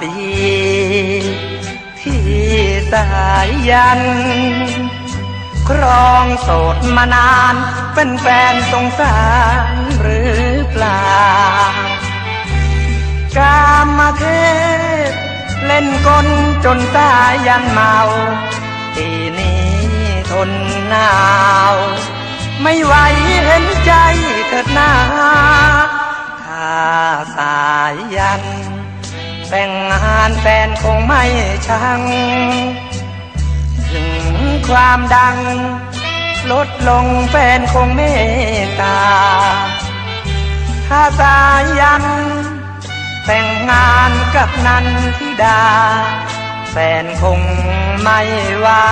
ปี ที่สายยัน ครองโสดมานาน เป็นแฟนสงสารหรือเปล่ากามมาเทศ เล่นกลจนตายยันเมาปีนี้ทนหนาว ไม่ไหวเห็นใจเถิดหน้าถ้าสายยัน แต่งงานแฟนคงไม่ชัง ถึงความดัง ลดลงแฟนคงเมตตา ถ้าสายัน แต่งงานกับนันทิดา แฟนคงไม่ว่า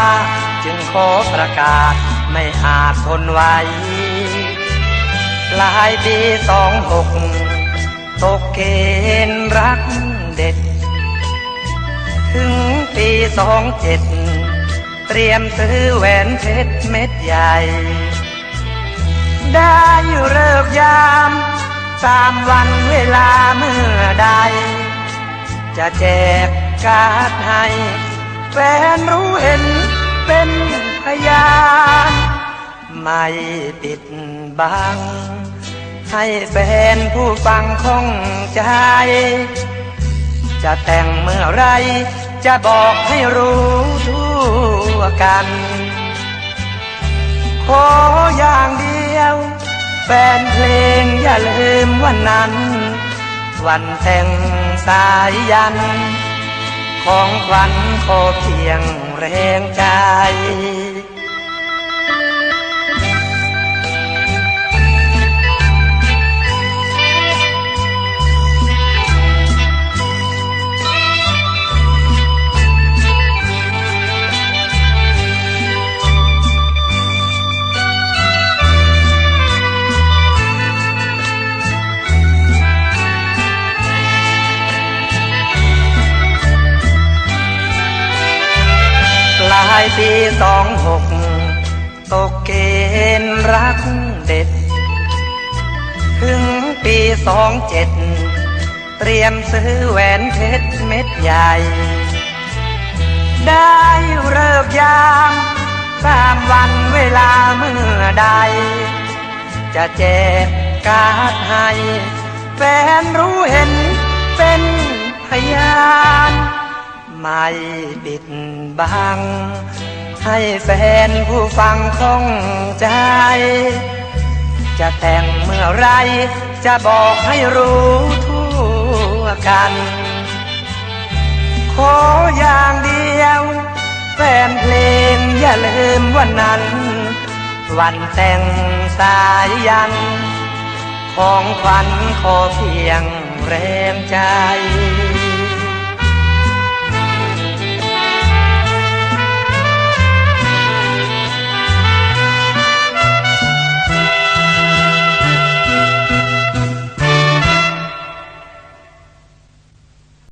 จึงขอประกาศไม่อาจทนไหวปลายปีสองหกตกเกณฑ์รัก เด็ด ถึงปีสองเจ็ด เตรียมซื้อแหวนเพชรเม็ดใหญ่ ได้เลิกยามสามวันเวลาเมื่อใด จะแจกการ์ดให้ แฟนรู้เห็นเป็นพยานไม่ปิดบังให้แฟนผู้ฟังคงใจ จะแต่งเมื่อไร จะบอกให้รู้ทั่วกัน ขออย่างเดียว แฟนเพลงอย่าลืมวันนั้น วันแต่งสายยัน ของขวัญขอเพียงแรงใจายปีสองหกตกเกณฑ์รักเด็ด ถึงปีสองเจ็ดเตรียมซื้อแหวนเพชรเม็ดใหญ่ ได้เลิกยามสามวันเวลาเมื่อใด จะแจกการ์ดให้แฟนรู้เห็นเป็นพยาน ไม่ปิดบัง ให้แฟนผู้ฟังคงใจ จะแต่งเมื่อไร จะบอกให้รู้ทั่วกัน ขออย่างเดียว แฟนเพลงอย่าลืมวันนั้น วันแต่งสายยัน ของขวัญขอเพียงแรงใจ